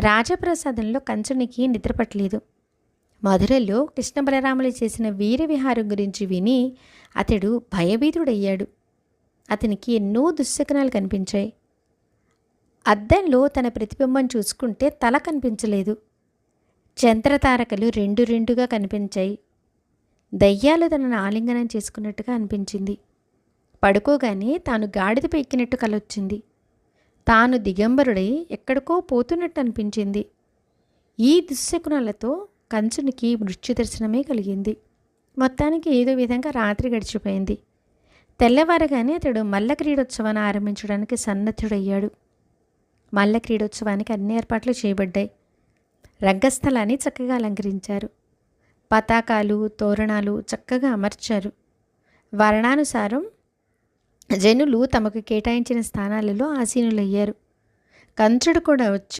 రాజప్రసాదంలో కంచునికి నిద్రపట్టలేదు మధురలో కృష్ణ బలరాములు చేసిన వీర విహారం గురించి విని అతడు భయభీతుడయ్యాడు. అతనికి ఎన్నో దుశ్శకనాలు కనిపించాయి. అద్దంలో తన ప్రతిబింబం చూసుకుంటే తల కనిపించలేదు. చంద్రతారకలు రెండు రెండుగా కనిపించాయి. దయ్యాలు తనను ఆలింగనం చేసుకున్నట్టుగా అనిపించింది. పడుకోగానే తాను గాడిద పెక్కినట్టు కలొచ్చింది. తాను దిగంబరుడై ఎక్కడికో పోతున్నట్టు అనిపించింది ఈ దుశ్శకునాలతో కంచునికి మృత్యు దర్శనమే కలిగింది. మొత్తానికి ఏదో విధంగా రాత్రి గడిచిపోయింది. తెల్లవారగానే అతడు మల్ల క్రీడోత్సవాన్ని ఆరంభించడానికి సన్నద్ధుడయ్యాడు. మల్ల క్రీడోత్సవానికి అన్ని ఏర్పాట్లు చేయబడ్డాయి. రంగస్థలాన్ని చక్కగా అలంకరించారు. పతాకాలు తోరణాలు చక్కగా అమర్చారు. వర్ణానుసారం జనులు తమకు కేటాయించిన స్థానాలలో ఆసీనులయ్యారు. కంచుడు కూడా వచ్చి.